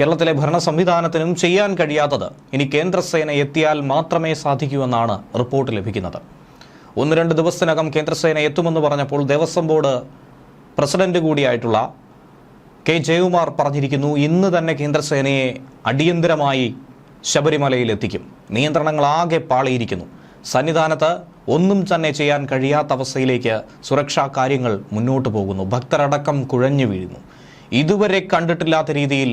കേരളത്തിലെ ഭരണ സംവിധാനത്തിനും ചെയ്യാൻ കഴിയാത്തത് ഇനി കേന്ദ്രസേന എത്തിയാൽ മാത്രമേ സാധിക്കൂ എന്നാണ് റിപ്പോർട്ട് ലഭിക്കുന്നത്. ഒന്ന് രണ്ട് ദിവസത്തിനകം കേന്ദ്രസേന എത്തുമെന്ന് പറഞ്ഞപ്പോൾ ദേവസ്വം ബോർഡ് പ്രസിഡന്റ് കൂടിയായിട്ടുള്ള കെ ജയകുമാർ പറഞ്ഞിരിക്കുന്നു ഇന്ന് തന്നെ കേന്ദ്രസേനയെ അടിയന്തരമായി ശബരിമലയിൽ എത്തിക്കും നിയന്ത്രണങ്ങൾ ആകെ പാളിയിരിക്കുന്നു. സന്നിധാനത്ത് ഒന്നും തന്നെ ചെയ്യാൻ കഴിയാത്ത അവസ്ഥയിലേക്ക് സുരക്ഷാ കാര്യങ്ങൾ മുന്നോട്ട് പോകുന്നു. ഭക്തരടക്കം കുഴഞ്ഞു വീഴുന്നു. ഇതുവരെ കണ്ടിട്ടില്ലാത്ത രീതിയിൽ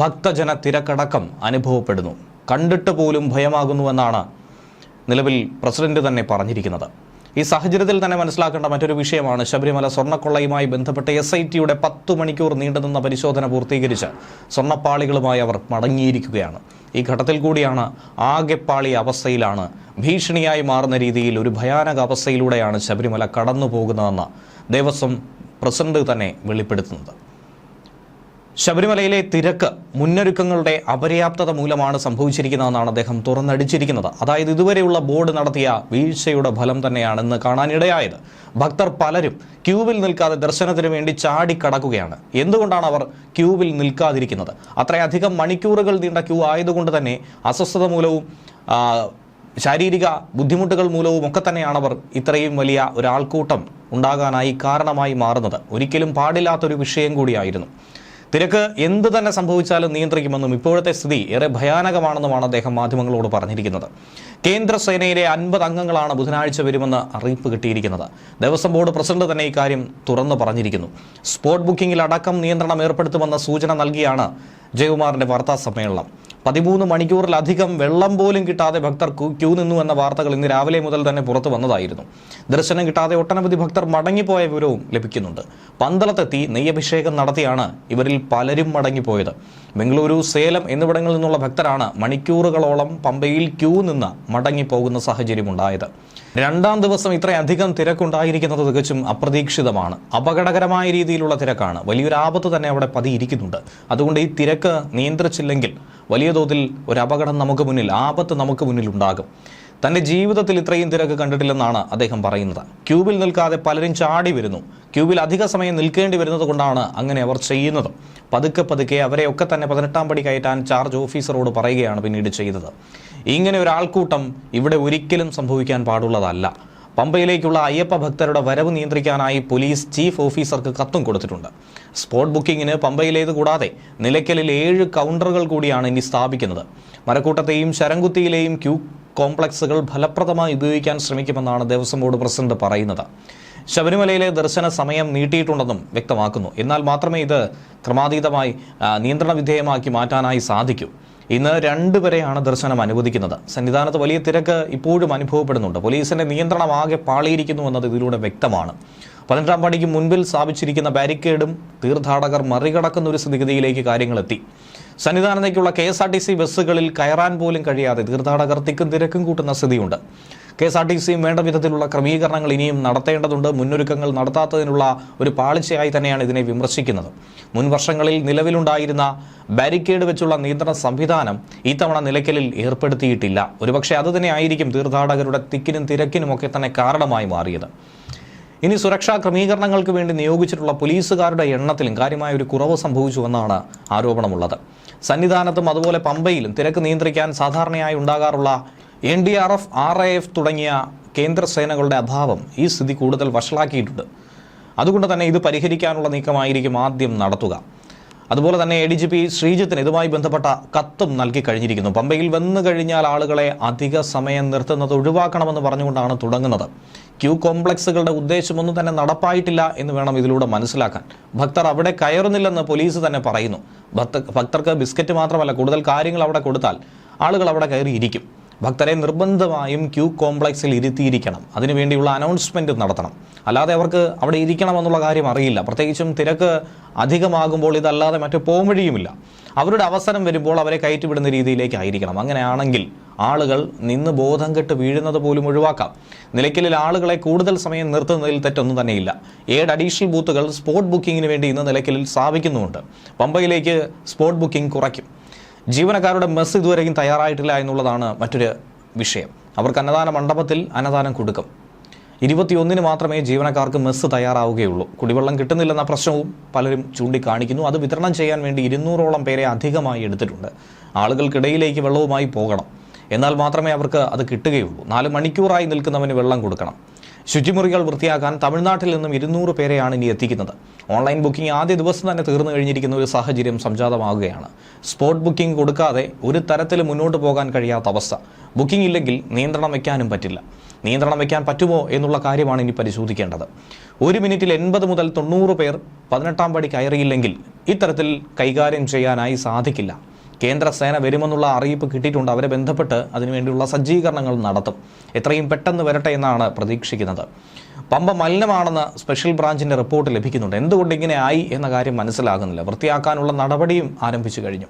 ഭക്തജന തിരക്കടക്കം അനുഭവപ്പെടുന്നു. കണ്ടിട്ട് പോലും ഭയമാകുന്നുവെന്നാണ് നിലവിൽ പ്രസിഡന്റ് തന്നെ പറഞ്ഞിരിക്കുന്നത്. ഈ സാഹചര്യത്തിൽ തന്നെ മനസ്സിലാക്കേണ്ട മറ്റൊരു വിഷയമാണ് ശബരിമല സ്വർണക്കൊള്ളയുമായി ബന്ധപ്പെട്ട എസ് ഐ ടിയുടെ പത്തു മണിക്കൂർ നീണ്ടുനിന്ന പരിശോധന പൂർത്തീകരിച്ച് സ്വർണപ്പാളികളുമായി അവർ മടങ്ങിയിരിക്കുകയാണ്. ഈ ഘട്ടത്തിൽ കൂടിയാണ് ആകെപ്പാളി അവസ്ഥയിലാണ് ഭീഷണിയായി മാറുന്ന രീതിയിൽ ഒരു ഭയാനക അവസ്ഥയിലൂടെയാണ് ശബരിമല കടന്നു പോകുന്നതെന്ന് ദേവസ്വം പ്രസിഡന്റ് തന്നെ വെളിപ്പെടുത്തുന്നത്. ശബരിമലയിലെ തിരക്ക് മുന്നൊരുക്കങ്ങളുടെ അപര്യാപ്തത മൂലമാണ് സംഭവിച്ചിരിക്കുന്നതെന്നാണ് അദ്ദേഹം തുറന്നടിച്ചിരിക്കുന്നത്. അതായത് ഇതുവരെയുള്ള ബോർഡ് നടത്തിയ വീഴ്ചയുടെ ഫലം തന്നെയാണ് ഇന്ന് കാണാനിടയായത്. ഭക്തർ പലരും ക്യൂവിൽ നിൽക്കാതെ ദർശനത്തിന് വേണ്ടി ചാടിക്കടക്കുകയാണ് എന്തുകൊണ്ടാണ് അവർ ക്യൂവിൽ നിൽക്കാതിരിക്കുന്നത്? അത്രയധികം മണിക്കൂറുകൾ നീണ്ട ക്യൂ ആയതുകൊണ്ട് തന്നെ അസ്വസ്ഥത മൂലവും ശാരീരിക ബുദ്ധിമുട്ടുകൾ മൂലവും ഒക്കെ തന്നെയാണ് അവർ ഇത്രയും വലിയ ഒരാൾക്കൂട്ടം ഉണ്ടാകാനായി കാരണമായി മാറുന്നത്. ഒരിക്കലും പാടില്ലാത്തൊരു വിഷയം കൂടിയായിരുന്നു. തിരക്ക് എന്ത് തന്നെ സംഭവിച്ചാലും നിയന്ത്രിക്കുമെന്നും ഇപ്പോഴത്തെ സ്ഥിതി ഏറെ ഭയാനകമാണെന്നുമാണ് അദ്ദേഹം മാധ്യമങ്ങളോട് പറഞ്ഞിരിക്കുന്നത്. കേന്ദ്ര സേനയിലെ അൻപത് അംഗങ്ങളാണ് ബുധനാഴ്ച വരുമെന്ന് അറിയിപ്പ് കിട്ടിയിരിക്കുന്നത്. ദേവസ്വം ബോർഡ് പ്രസിഡന്റ് തന്നെ ഇക്കാര്യം തുറന്നു പറഞ്ഞിരിക്കുന്നു. സ്പോട്ട് ബുക്കിംഗിൽ അടക്കം നിയന്ത്രണം ഏർപ്പെടുത്തുമെന്ന സൂചന നൽകിയാണ് ജയകുമാറിന്റെ വാർത്താ സമ്മേളനം. പതിമൂന്ന് മണിക്കൂറിലധികം വെള്ളം പോലും കിട്ടാതെ ഭക്തർ ക്യൂ- നിന്നു എന്ന വാർത്തകൾ ഇന്ന് രാവിലെ മുതൽ തന്നെ പുറത്തു വന്നതായിരുന്നു. ദർശനം കിട്ടാതെ ഒട്ടനവധി ഭക്തർ മടങ്ങിപ്പോയ വിവരവും ലഭിക്കുന്നുണ്ട്. പന്തളത്തെത്തി നെയ്യഭിഷേകം നടത്തിയാണ് ഇവരിൽ പലരും മടങ്ങിപ്പോയത്. ബംഗളൂരു സേലം എന്നിവിടങ്ങളിൽ നിന്നുള്ള ഭക്തരാണ് മണിക്കൂറുകളോളം പമ്പയിൽ ക്യൂ നിന്ന് മടങ്ങിപ്പോകുന്ന സാഹചര്യമുണ്ടായത്. രണ്ടാം ദിവസം ഇത്രയധികം തിരക്കുണ്ടായിരിക്കുന്നത് തികച്ചും അപ്രതീക്ഷിതമാണ്. അപകടകരമായ രീതിയിലുള്ള തിരക്കാണ്. വലിയൊരു ആപത്ത് തന്നെ അവിടെ പതിയിരിക്കുന്നുണ്ട്. അതുകൊണ്ട് ഈ തിരക്ക് നിയന്ത്രിച്ചില്ലെങ്കിൽ വലിയ തോതിൽ ഒരു അപകടം നമുക്ക് മുന്നിൽ ആപത്ത് നമുക്ക് മുന്നിൽ ഉണ്ടാകും. തന്റെ ജീവിതത്തിൽ ഇത്രയും തിരക്ക് കണ്ടിട്ടില്ലെന്നാണ് അദ്ദേഹം പറയുന്നത്. ക്യൂബിൽ നിൽക്കാതെ പലരും ചാടി വരുന്നു. ക്യൂബിൽ അധിക സമയം നിൽക്കേണ്ടി വരുന്നത് കൊണ്ടാണ് അങ്ങനെ അവർ ചെയ്യുന്നത്. പതുക്കെ പതുക്കെ അവരെയൊക്കെ തന്നെ പതിനെട്ടാം പടി കയറ്റാൻ ചാർജ് ഓഫീസറോട് പറയുകയാണ് പിന്നീട് ചെയ്തത്. ഇങ്ങനെ ഒരു ആൾക്കൂട്ടം ഇവിടെ ഒരിക്കലും സംഭവിക്കാൻ പാടുള്ളതല്ല. പമ്പയിലേക്കുള്ള അയ്യപ്പ ഭക്തരുടെ വരവ് നിയന്ത്രിക്കാനായി പോലീസ് ചീഫ് ഓഫീസർക്ക് കത്തും കൊടുത്തിട്ടുണ്ട്. സ്പോട്ട് ബുക്കിങ്ങിന് പമ്പയിലേത് കൂടാതെ നിലയ്ക്കലിൽ ഏഴ് കൗണ്ടറുകൾ കൂടിയാണ് ഇനി സ്ഥാപിക്കുന്നത്. മരക്കൂട്ടത്തെയും ശരംകുത്തിയിലെയും ക്യൂ കോംപ്ലക്സുകൾ ഫലപ്രദമായി ഉപയോഗിക്കാൻ ശ്രമിക്കുമെന്നാണ് ദേവസ്വം ബോർഡ് പ്രസിഡന്റ് പറയുന്നത്. ശബരിമലയിലെ ദർശന സമയം നീട്ടിയിട്ടുണ്ടെന്നും വ്യക്തമാക്കുന്നു. എന്നാൽ മാത്രമേ ഇത് ക്രമാതീതമായി നിയന്ത്രണ വിധേയമാക്കി മാറ്റാനായി സാധിക്കൂ. ഇന്ന് രണ്ടുപേരെയാണ് ദർശനം അനുവദിക്കുന്നത്. സന്നിധാനത്ത് വലിയ തിരക്ക് ഇപ്പോഴും അനുഭവപ്പെടുന്നുണ്ട്. പോലീസിന്റെ നിയന്ത്രണം ആകെ പാളിയിരിക്കുന്നു എന്നത് ഇതിലൂടെ വ്യക്തമാണ്. പതിനെട്ടാം പടിക്ക് മുൻപിൽ സ്ഥാപിച്ചിരിക്കുന്ന ബാരിക്കേഡും തീർത്ഥാടകർ മറികടക്കുന്ന ഒരു സ്ഥിതിഗതിയിലേക്ക് കാര്യങ്ങളെത്തി. സന്നിധാനത്തേക്കുള്ള K S R T C ബസ്സുകളിൽ കയറാൻ പോലും കഴിയാതെ തീർത്ഥാടകർ തിക്കും തിരക്കും കൂട്ടുന്ന സ്ഥിതിയുണ്ട്. കെ എസ് ആർ ടി സിയും വേണ്ട വിധത്തിലുള്ള ക്രമീകരണങ്ങൾ ഇനിയും നടത്തേണ്ടതുണ്ട്. മുന്നൊരുക്കങ്ങൾ നടത്താത്തതിനുള്ള ഒരു പാളിച്ചയായി തന്നെയാണ് ഇതിനെ വിമർശിക്കുന്നത്. മുൻ വർഷങ്ങളിൽ നിലവിലുണ്ടായിരുന്ന ബാരിക്കേഡ് വെച്ചുള്ള നിയന്ത്രണ സംവിധാനം ഇത്തവണ നിലയ്ക്കലിൽ ഏർപ്പെടുത്തിയിട്ടില്ല. ഒരുപക്ഷെ അത് തന്നെ ആയിരിക്കും തീർത്ഥാടകരുടെ തിക്കിനും തിരക്കിനും ഒക്കെ തന്നെ കാരണമായി മാറിയത്. ഇനി സുരക്ഷാ ക്രമീകരണങ്ങൾക്ക് വേണ്ടി നിയോഗിച്ചിട്ടുള്ള പോലീസുകാരുടെ എണ്ണത്തിലും കാര്യമായ ഒരു കുറവ് സംഭവിച്ചുവെന്നാണ് ആരോപണമുള്ളത്. സന്നിധാനത്തും അതുപോലെ പമ്പയിലും തിരക്ക് നിയന്ത്രിക്കാൻ സാധാരണയായി ഉണ്ടാകാറുള്ള N D R F R I F തുടങ്ങിയ കേന്ദ്ര സേനകളുടെ അഭാവം ഈ സ്ഥിതി കൂടുതൽ വഷളാക്കിയിട്ടുണ്ട്. അതുകൊണ്ട് തന്നെ ഇത് പരിഹരിക്കാനുള്ള നീക്കമായിരിക്കും ആദ്യം നടത്തുക. അതുപോലെ തന്നെ എ ഡി ജി പി ശ്രീജിത്തിന് ഇതുമായി ബന്ധപ്പെട്ട കത്തും നൽകി കഴിഞ്ഞിരിക്കുന്നു. പമ്പയിൽ വന്നു കഴിഞ്ഞാൽ ആളുകളെ അധിക സമയം നിർത്തുന്നത് ഒഴിവാക്കണമെന്ന് പറഞ്ഞുകൊണ്ടാണ് തുടങ്ങുന്നത്. ക്യൂ കോംപ്ലക്സുകളുടെ ഉദ്ദേശമൊന്നും തന്നെ നടപ്പായിട്ടില്ല എന്ന് വേണം ഇതിലൂടെ മനസ്സിലാക്കാൻ. ഭക്തർ അവിടെ കയറുന്നില്ലെന്ന് പോലീസ് തന്നെ പറയുന്നു. ഭക്ത ഭക്തർക്ക് ബിസ്ക്കറ്റ് മാത്രമല്ല കൂടുതൽ കാര്യങ്ങൾ അവിടെ കൊടുത്താൽ ആളുകൾ അവിടെ കയറിയിരിക്കും. ഭക്തരെ നിർബന്ധമായും ക്യൂ കോംപ്ലക്സിൽ ഇരുത്തിയിരിക്കണം. അതിനുവേണ്ടിയുള്ള അനൗൺസ്മെന്റ് നടത്തണം. അല്ലാതെ അവർക്ക് അവിടെ ഇരിക്കണമെന്നുള്ള കാര്യം അറിയില്ല. പ്രത്യേകിച്ചും തിരക്ക് അധികമാകുമ്പോൾ ഇതല്ലാതെ മറ്റു പോംവഴിയുമില്ല അവരുടെ അവസരം വരുമ്പോൾ അവരെ കയറ്റിവിടുന്ന രീതിയിലേക്കായിരിക്കണം. അങ്ങനെയാണെങ്കിൽ ആളുകൾ നിന്ന് ബോധം കെട്ട് വീഴുന്നത് പോലും ഒഴിവാക്കാം. നിലയ്ക്കലിൽ ആളുകളെ കൂടുതൽ സമയം നിർത്തുന്നതിൽ തെറ്റൊന്നും തന്നെയില്ല. ഏഴ് അഡീഷണൽ ബൂത്തുകൾ സ്പോട്ട് ബുക്കിങ്ങിന് വേണ്ടി ഇന്ന് നിലയ്ക്കലിൽ സ്ഥാപിക്കുന്നുമുണ്ട്. പമ്പയിലേക്ക് സ്പോട്ട് ബുക്കിംഗ് കുറയ്ക്കും. ജീവനക്കാരുടെ മെസ്സ് ഇതുവരെയും തയ്യാറായിട്ടില്ല എന്നുള്ളതാണ് മറ്റൊരു വിഷയം. അവർക്ക് അന്നദാന മണ്ഡപത്തിൽ അന്നദാനം കൊടുക്കും. ഇരുപത്തിയൊന്നിന് മാത്രമേ ജീവനക്കാർക്ക് മെസ്സ് തയ്യാറാവുകയുള്ളൂ. കുടിവെള്ളം കിട്ടുന്നില്ലെന്ന പ്രശ്നവും പലരും ചൂണ്ടിക്കാണിക്കുന്നു. അത് വിതരണം ചെയ്യാൻ വേണ്ടി ഇരുന്നൂറോളം പേരെ അധികമായി എടുത്തിട്ടുണ്ട്. ആളുകൾക്കിടയിലേക്ക് വെള്ളവുമായി പോകണം. എന്നാൽ മാത്രമേ അവർക്ക് അത് കിട്ടുകയുള്ളൂ. നാല് മണിക്കൂറായി നിൽക്കുന്നവന് വെള്ളം കൊടുക്കണം. ശുചിമുറികൾ വൃത്തിയാക്കാൻ തമിഴ്നാട്ടിൽ നിന്നും ഇരുന്നൂറ് പേരെയാണ് ഇനി എത്തിക്കുന്നത്. ഓൺലൈൻ ബുക്കിംഗ് ആദ്യ ദിവസം തന്നെ തീർന്നു കഴിഞ്ഞിരിക്കുന്ന ഒരു സാഹചര്യം സംജാതമാകുകയാണ്. സ്പോട്ട് ബുക്കിംഗ് കൊടുക്കാതെ ഒരു തരത്തിൽ മുന്നോട്ട് പോകാൻ കഴിയാത്ത അവസ്ഥ. ബുക്കിംഗ് ഇല്ലെങ്കിൽ നിയന്ത്രണം വയ്ക്കാനും പറ്റില്ല. നിയന്ത്രണം വയ്ക്കാൻ പറ്റുമോ എന്നുള്ള കാര്യമാണ് ഇനി പരിശോധിക്കേണ്ടത്. ഒരു മിനിറ്റിൽ എൺപത് മുതൽ തൊണ്ണൂറ് പേർ പതിനെട്ടാം പടി കയറിയില്ലെങ്കിൽ ഇത്തരത്തിൽ കൈകാര്യം ചെയ്യാനായി സാധിക്കില്ല. കേന്ദ്ര സേന വരുമെന്നുള്ള അറിയിപ്പ് കിട്ടിയിട്ടുണ്ട്. അവരെ ബന്ധപ്പെട്ട് അതിനുവേണ്ടിയുള്ള സജ്ജീകരണങ്ങൾ നടത്തും. എത്രയും പെട്ടെന്ന് വരട്ടെ എന്നാണ് പ്രതീക്ഷിക്കുന്നത്. പമ്പ മലിനമാണെന്ന് സ്പെഷ്യൽ ബ്രാഞ്ചിന്റെ റിപ്പോർട്ട് ലഭിക്കുന്നുണ്ട്. എന്തുകൊണ്ട് ഇങ്ങനെ ആയി എന്ന കാര്യം മനസ്സിലാകുന്നില്ല. വൃത്തിയാക്കാനുള്ള നടപടിയും ആരംഭിച്ചു കഴിഞ്ഞു.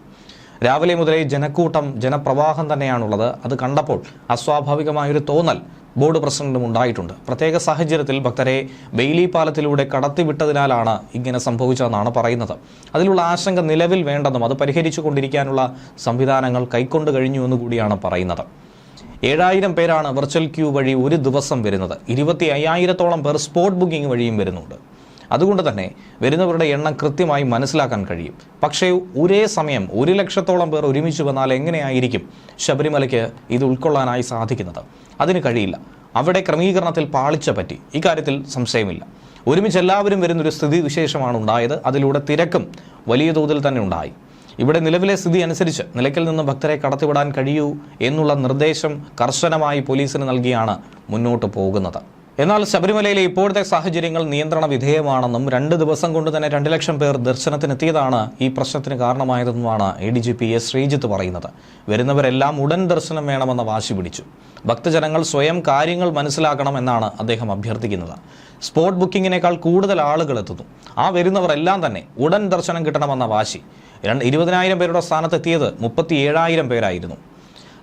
രാവിലെ മുതലേ ജനക്കൂട്ടം ജനപ്രവാഹം തന്നെയാണുള്ളത്. അത് കണ്ടപ്പോൾ അസ്വാഭാവികമായൊരു തോന്നൽ ബോർഡ് പ്രസിഡന്റും ഉണ്ടായിട്ടുണ്ട്. പ്രത്യേക സാഹചര്യത്തിൽ ഭക്തരെ ബെയിലി പാലത്തിലൂടെ കടത്തിവിട്ടതിനാലാണ് ഇങ്ങനെ സംഭവിച്ചതെന്നാണ് പറയുന്നത്. അതിലുള്ള ആശങ്ക നിലവിൽ വേണ്ടെന്നും അത് പരിഹരിച്ചു കൊണ്ടിരിക്കാനുള്ള സംവിധാനങ്ങൾ കൈക്കൊണ്ട് കഴിഞ്ഞു എന്ന് കൂടിയാണ് പറയുന്നത്. ഏഴായിരം പേരാണ് വെർച്വൽ ക്യൂ വഴി ഒരു ദിവസം വരുന്നത്. ഇരുപത്തി അയ്യായിരത്തോളം പേർ സ്പോട്ട് ബുക്കിംഗ് വഴിയും വരുന്നുണ്ട്. അതുകൊണ്ട് തന്നെ വരുന്നവരുടെ എണ്ണം കൃത്യമായി മനസ്സിലാക്കാൻ കഴിയും. പക്ഷേ ഒരേ സമയം ഒരു ലക്ഷത്തോളം പേർ ഒരുമിച്ച് വന്നാൽ എങ്ങനെയായിരിക്കും ശബരിമലയ്ക്ക് ഇത് ഉൾക്കൊള്ളാനായി സാധിക്കുന്നത്? അതിന് കഴിയില്ല. അവിടെ ക്രമീകരണത്തിൽ പാളിച്ച പറ്റി. ഇക്കാര്യത്തിൽ സംശയമില്ല. ഒരുമിച്ച് എല്ലാവരും വരുന്നൊരു സ്ഥിതി വിശേഷമാണ് ഉണ്ടായത്. അതിലൂടെ തിരക്കും വലിയ തോതിൽ തന്നെ ഉണ്ടായി. ഇവിടെ നിലവിലെ സ്ഥിതി അനുസരിച്ച് നിലയ്ക്കൽ നിന്ന് ഭക്തരെ കടത്തിവിടാൻ കഴിയൂ എന്നുള്ള നിർദ്ദേശം കർശനമായി പോലീസിന് നൽകിയാണ് മുന്നോട്ട് പോകുന്നത്. എന്നാൽ ശബരിമലയിലെ ഇപ്പോഴത്തെ സാഹചര്യങ്ങൾ നിയന്ത്രണ വിധേയമാണെന്നും രണ്ട് ദിവസം കൊണ്ട് തന്നെ രണ്ട് ലക്ഷം പേർ ദർശനത്തിനെത്തിയതാണ് ഈ പ്രശ്നത്തിന് കാരണമായതെന്നുമാണ് A D G P S Sreejith പറയുന്നത്. വരുന്നവരെല്ലാം ഉടൻ ദർശനം വേണമെന്ന വാശി പിടിച്ചു. ഭക്തജനങ്ങൾ സ്വയം കാര്യങ്ങൾ മനസ്സിലാക്കണം എന്നാണ് അദ്ദേഹം അഭ്യർത്ഥിക്കുന്നത്. സ്പോട്ട് ബുക്കിങ്ങിനേക്കാൾ കൂടുതൽ ആളുകൾ എത്തുന്നു. ആ വരുന്നവരെല്ലാം തന്നെ ഉടൻ ദർശനം കിട്ടണമെന്ന വാശി. ഇരുപതിനായിരം പേരുടെ സ്ഥാനത്തെത്തിയത് മുപ്പത്തി ഏഴായിരം പേരായിരുന്നു.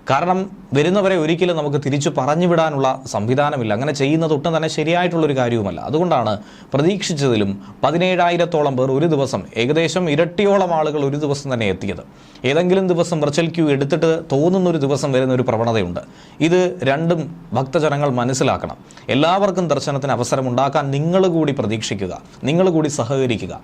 കാരണം വരുന്നവരെ ഒരിക്കലും നമുക്ക് തിരിച്ചു പറഞ്ഞു വിടാനുള്ള സംവിധാനമില്ല. അങ്ങനെ ചെയ്യുന്നത് ഒട്ടും തന്നെ ശരിയായിട്ടുള്ളൊരു കാര്യവുമല്ല. അതുകൊണ്ടാണ് പ്രതീക്ഷിച്ചതിലും പതിനേഴായിരത്തോളം പേർ ഒരു ദിവസം ഏകദേശം ഇരട്ടിയോളം ആളുകൾ ഒരു ദിവസം തന്നെ എത്തിയത്. ഏതെങ്കിലും ദിവസം വെർച്വൽ ക്യൂ എടുത്തിട്ട് തോന്നുന്ന ഒരു ദിവസം വരുന്ന ഒരു പ്രവണതയുണ്ട്. ഇത് രണ്ടും ഭക്തജനങ്ങൾ മനസ്സിലാക്കണം. എല്ലാവർക്കും ദർശനത്തിന് അവസരമുണ്ടാക്കാൻ നിങ്ങൾ കൂടി പ്രതീക്ഷിക്കുക. നിങ്ങൾ കൂടി സഹകരിക്കുക.